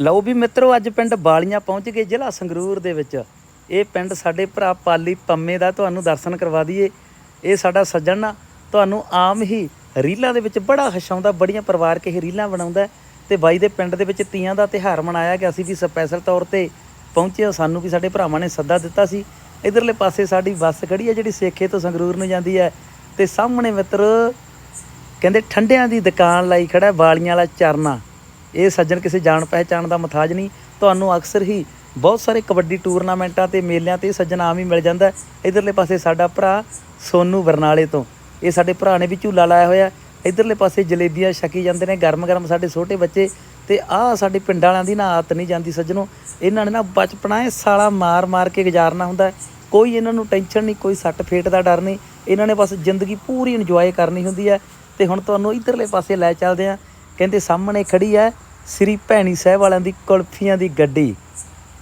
ਲਓ ਵੀ ਮਿੱਤਰੋ, ਅੱਜ ਪਿੰਡ ਬਾਲੀਆਂ ਪਹੁੰਚ ਗਏ ਜ਼ਿਲ੍ਹਾ ਸੰਗਰੂਰ ਦੇ ਵਿੱਚ। ਇਹ ਪਿੰਡ ਸਾਡੇ ਭਰਾ ਪਾਲੀ ਪੰਮੇ ਦਾ ਤੁਹਾਨੂੰ ਦਰਸ਼ਨ ਕਰਵਾ ਦਈਏ। ਇਹ ਸਾਡਾ ਸੱਜਣ ਨਾ ਤੁਹਾਨੂੰ ਆਮ ਹੀ ਰੀਲਾਂ ਦੇ ਵਿੱਚ ਬੜਾ ਹਸਾਉਂਦਾ ਬੜੀਆਂ ਪਰਿਵਾਰਕ ਇਹ ਰੀਲਾਂ ਬਣਾਉਂਦਾ ਹੈ। ਤੇ ਬਾਈ ਦੇ ਪਿੰਡ ਦੇ ਵਿੱਚ ਤੀਆਂ ਦਾ ਤਿਹਾਰ ਮਨਾਇਆ ਗਿਆ ਅਸੀਂ ਵੀ ਸਪੈਸ਼ਲ ਤੌਰ ਤੇ ਪਹੁੰਚੇ ਹਾਂ। ਸਾਨੂੰ ਵੀ ਸਾਡੇ ਭਰਾਵਾਂ ਨੇ ਸੱਦਾ ਦਿੱਤਾ ਸੀ। ਇਧਰਲੇ ਪਾਸੇ ਸਾਡੀ ਬੱਸ ਖੜੀ ਹੈ, ਜਿਹੜੀ ਸੇਖੇ ਤੋਂ ਸੰਗਰੂਰ ਨੂੰ ਜਾਂਦੀ ਹੈ। ਤੇ ਸਾਹਮਣੇ ਮਿੱਤਰ, ਕਹਿੰਦੇ ਠੰਡਿਆਂ ਦੀ ਦੁਕਾਨ ਲਾਈ ਖੜਾ ਵਾਲੀਆਂ ਵਾਲਾ ਚਰਨਾ। ਇਹ ਸੱਜਣ ਕਿਸੇ ਜਾਣ ਪਹਿਚਾਣ ਦਾ ਮਥਾਜ ਨਹੀਂ। ਤੁਹਾਨੂੰ ਅਕਸਰ ਹੀ ਬਹੁਤ ਸਾਰੇ ਕਬੱਡੀ ਟੂਰਨਾਮੈਂਟਾਂ ਤੇ ਮੇਲਿਆਂ ਤੇ ਸੱਜਣ ਆਮ ਹੀ ਮਿਲ ਜਾਂਦਾ ਹੈ। ਇਧਰਲੇ ਪਾਸੇ ਸਾਡਾ ਭਰਾ ਸੋਨੂ ਬਰਨਾਲੇ ਤੋਂ। ਇਹ ਸਾਡੇ ਭਰਾ ਨੇ ਵੀ ਝੂਲਾ ਲਾਇਆ ਹੋਇਆ ਇਧਰਲੇ ਪਾਸੇ ਜਲੇਬੀਆਂ ਛਕੀ ਜਾਂਦੇ ਨੇ, ਗਰਮ-ਗਰਮ ਸਾਡੇ ਛੋਟੇ ਬੱਚੇ ਤੇ ਆਹ ਸਾਡੇ ਪਿੰਡਾਂ ਵਾਲਿਆਂ ਦੀ ਨਾ ਆਦਤ ਨਹੀਂ ਜਾਂਦੀ ਸੱਜਣੋ। ਇਹਨਾਂ ਨੇ ਨਾ ਬਚਪਨਾ ਇਹ ਸਾਲਾ ਮਾਰ-ਮਾਰ ਕੇ ਗੁਜ਼ਾਰਨਾ ਹੁੰਦਾ ਕੋਈ ਇਹਨਾਂ ਨੂੰ ਟੈਨਸ਼ਨ ਨਹੀਂ, ਕੋਈ ਸੱਟ ਫੇਟ ਦਾ ਡਰ ਨਹੀਂ। ਇਹਨਾਂ ਨੇ ਬਸ ਜ਼ਿੰਦਗੀ ਪੂਰੀ ਇੰਜੋਏ ਕਰਨੀ ਹੁੰਦੀ ਹੈ। ਤੇ ਹੁਣ ਤੁਹਾਨੂੰ ਇਧਰਲੇ ਪਾਸੇ ਲੈ ਚੱਲਦੇ ਆ ਕਹਿੰਦੇ ਸਾਹਮਣੇ ਖੜੀ ਹੈ ਸ੍ਰੀ ਭੈਣੀ ਸਾਹਿਬ ਵਾਲਿਆਂ ਦੀ ਕੁਲਫੀਆਂ ਦੀ ਗੱਡੀ।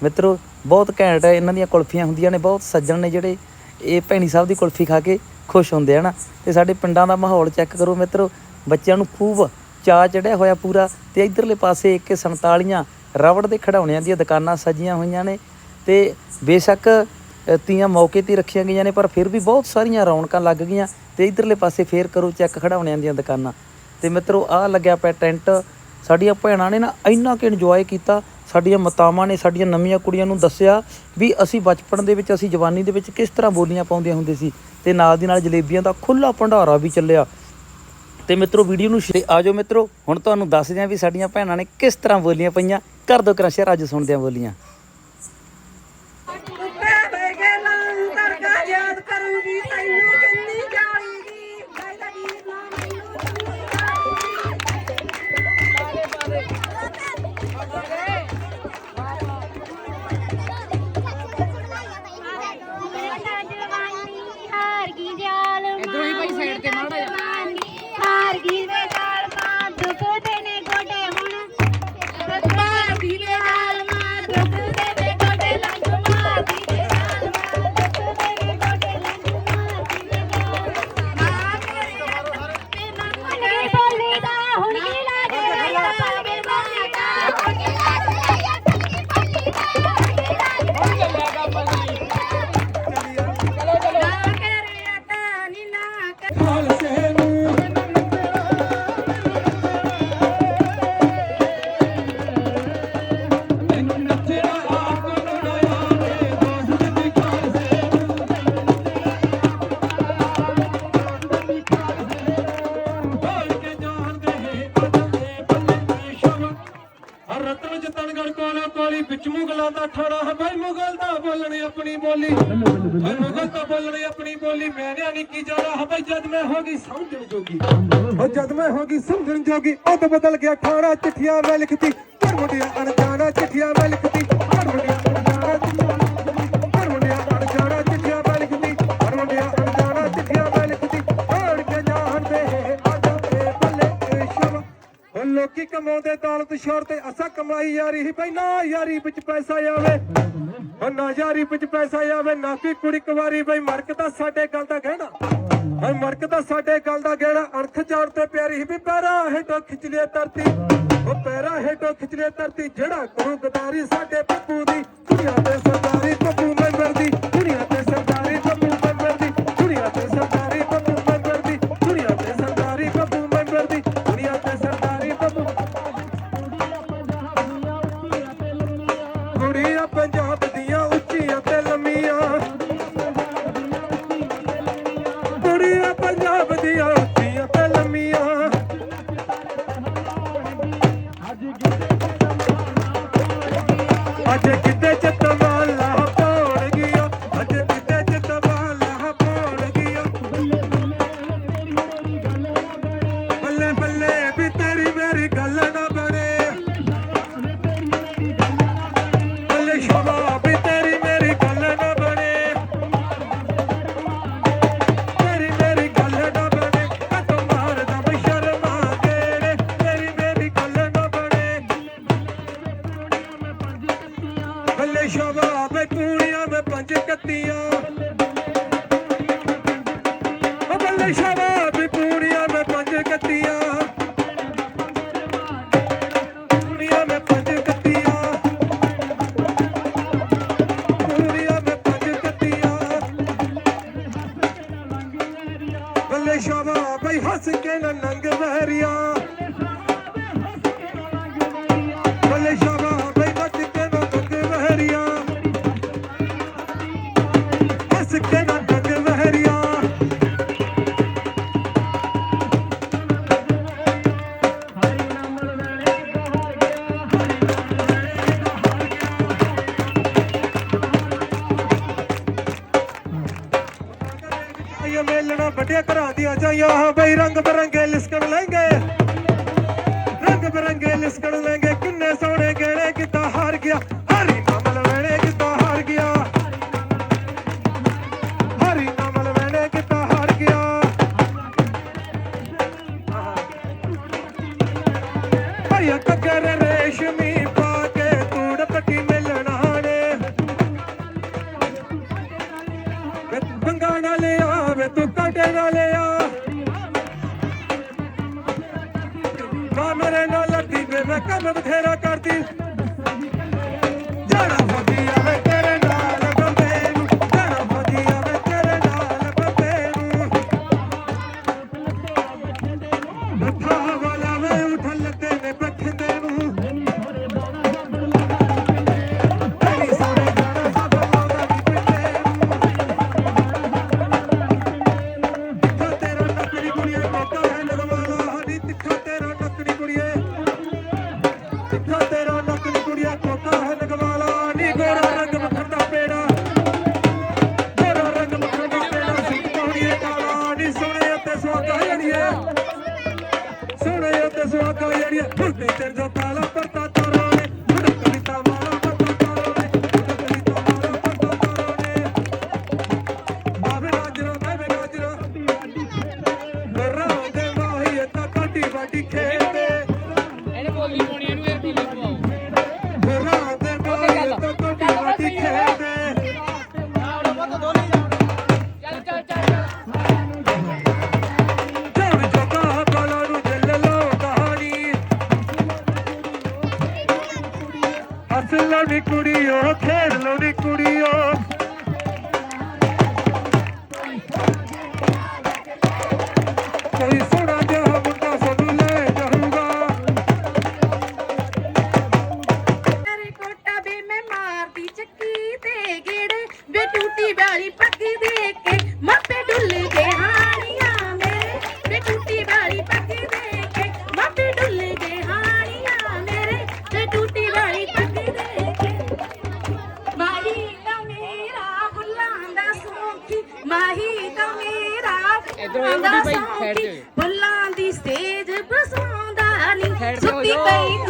ਮਿੱਤਰੋ, ਬਹੁਤ ਘੈਂਟ ਹੈ, ਇਹਨਾਂ ਦੀਆਂ ਕੁਲਫੀਆਂ ਹੁੰਦੀਆਂ ਨੇ, ਬਹੁਤ ਸੱਜਣ ਨੇ ਜਿਹੜੇ ਇਹ ਭੈਣੀ ਸਾਹਿਬ ਦੀ ਕੁਲਫੀ ਖਾ ਕੇ ਖੁਸ਼ ਹੁੰਦੇ ਹਨ ਤੇ ਸਾਡੇ ਪਿੰਡਾਂ ਦਾ ਮਾਹੌਲ ਚੈੱਕ ਕਰੋ ਮਿੱਤਰੋ, ਬੱਚਿਆਂ ਨੂੰ ਖੂਬ ਚਾਅ ਚੜਿਆ ਹੋਇਆ ਪੂਰਾ। ਤੇ ਇਧਰਲੇ ਪਾਸੇ ਇੱਕ 47 ਰਬੜ ਦੇ ਖਿਡੌਣਿਆਂ ਦੀਆਂ ਦੁਕਾਨਾਂ ਸਜੀਆਂ ਹੋਈਆਂ ਨੇ। ਤੇ ਬੇਸ਼ੱਕ ਤੀਆਂ ਮੌਕੇ ਤੇ ਰੱਖੀਆਂ ਗਈਆਂ ਨੇ, ਪਰ ਫਿਰ ਵੀ ਬਹੁਤ ਸਾਰੀਆਂ ਰੌਣਕਾਂ ਲੱਗ ਗਈਆਂ। ਤੇ ਇਧਰਲੇ ਪਾਸੇ ਫੇਰ ਕਰੋ ਚੈੱਕ ਖਿਡੌਣਿਆਂ ਦੀਆਂ ਦੁਕਾਨਾਂ। ਤੇ ਮਿੱਤਰੋ, ਆਹ ਲੱਗਿਆ ਪਿਆ ਟੈਂਟ। ਸਾਡੀਆਂ ਭੈਣਾਂ ਨੇ ਨਾ ਇੰਨਾ ਕਿ ਇੰਜੋਏ ਕੀਤਾ, ਸਾਡੀਆਂ ਮਾਤਾਵਾਂ ਨੇ, ਸਾਡੀਆਂ ਨਵੀਆਂ ਕੁੜੀਆਂ ਨੂੰ ਦੱਸਿਆ ਵੀ ਅਸੀਂ ਬਚਪਨ ਦੇ ਵਿੱਚ, ਅਸੀਂ ਜਵਾਨੀ ਦੇ ਵਿੱਚ ਕਿਸ ਤਰ੍ਹਾਂ ਬੋਲੀਆਂ ਪਾਉਂਦੀਆਂ ਹੁੰਦੇ ਸੀ ਤੇ ਨਾਲ ਦੀ ਨਾਲ ਜਲੇਬੀਆਂ ਦਾ ਖੁੱਲਾ ਭੰਡਾਰਾ ਵੀ ਚੱਲਿਆ। ਤੇ ਮਿੱਤਰੋ, ਵੀਡੀਓ ਨੂੰ ਸ਼ੇ ਆਜੋ ਮਿੱਤਰੋ, ਹੁਣ ਤੁਹਾਨੂੰ ਦੱਸਦੇ ਹਾਂ ਵੀ ਸਾਡੀਆਂ ਭੈਣਾਂ ਨੇ ਕਿਸ ਤਰ੍ਹਾਂ ਬੋਲੀਆਂ ਪਈਆਂ। ਕਰ ਦੋ ਕਰਾਂ ਸ਼ੇਅਰ ਅੱਜ ਸੁਣਦੇ ਹਾਂ ਬੋਲੀਆਂ। ਜਾਣਾ ਹੈ ਜਦ ਮੈਂ ਹੋ ਗਈ ਸਮਝਣ ਜੋਗੀ। ਉਹ ਜਦ ਮੈਂ ਹੋ ਗਈ ਸਮਝਣ ਜੋਗੀ ਉਦ ਬਦਲ ਗਿਆ ਠਾੜਾ ਚਿੱਠੀਆਂ ਮੈਂ ਲਿਖਤੀ। ਕਰ ਮੁੰਡਿਆ ਅਣਜਾਣਾ ਚਿੱਠੀਆਂ ਮੈਂ ਲਿਖਤੀ। ਕਰ ਮੁੰਡਿਆ ਅਣਜਾਣਾ ਚਿੱਠੀਆਂ ਲੋਕੀ ਕਮਾਉਂਦੇ ਦੌਲਤ ਸ਼ੋਰ ਤੇ, ਅਸਾਂ ਕਮਾਈ ਯਾਰੀ ਹੀ ਬਈ ਨਾ ਯਾਰੀ ਵਿੱਚ ਪੈਸਾ ਆਵੇ। ਹੁਣ ਨਾ ਯਾਰੀ ਵਿੱਚ ਪੈਸਾ ਆਵੇ, ਨਾ ਕੀ ਕੁੜੀ ਕੁਵਾਰੀ ਬਈ, ਮਰਕ ਤਾਂ ਸਾਡੇ ਗੱਲ ਦਾ ਗਹਿਣਾ। ਹੁਣ ਮਰਕ ਤਾਂ ਸਾਡੇ ਗੱਲ ਦਾ ਗਹਿਣਾ। ਅਣਖ ਜਾਣ ਤੇ ਪਿਆਰੀ ਹੀ ਵੀ ਪੈਰਾ ਹੇਠੋਂ ਖਿੱਚ ਲਿਆ ਧਰਤੀ। ਉਹ ਪੈਰਾ ਹੇਠੋਂ ਖਿੱਚ ਲਿਆ ਧਰਤੀ, ਜਿਹੜਾ ਗੁਰੂ ਗਦਾਰੀ ਸਾਡੇ ਪੱਪੂ ਦੀ, ਦੁਨੀਆ ਤੇ ਸਰਦਾਰੀ ਪੱਪੂ ನನ್ನ ਸਾਡੇ ਘਰਾਂ ਦੀਆਂ ਜਾਈਆਂ ਹਾਂ ਬਈ, ਰੰਗ ਬਰੰਗੇ ਲਿਸਕਣ ਲੈਂਗੇ ਰੰਗ ਬਰੰਗੇ ਲਿਸਕਣ ਲੈਂਗੇ ਕਿੰਨੇ ਸੋਹਣੇ ਗੇੜੇ ਕਿਤਾ ਹਾਰ ਗਿਆ ਹਰੀ ਨਾਮ। ਮੈਂ ਕੰਮ ਬਥੇਰਾ ਕਰਦੀ। Sua carreira, por ter. ਹੱਸ ਲੈ ਨੀ ਕੁੜੀਓ ਖੇਡ ਲੋ ਨੀ ਕੁੜੀਓ। ਸੁੱਤੀ ਪਈ ਬੱਲਾਂ ਦੀ ਸਟੇਜ ਬਸਾਉਂਦਾ ਨਹੀਂ ਸੁੱਤੀ ਪਈ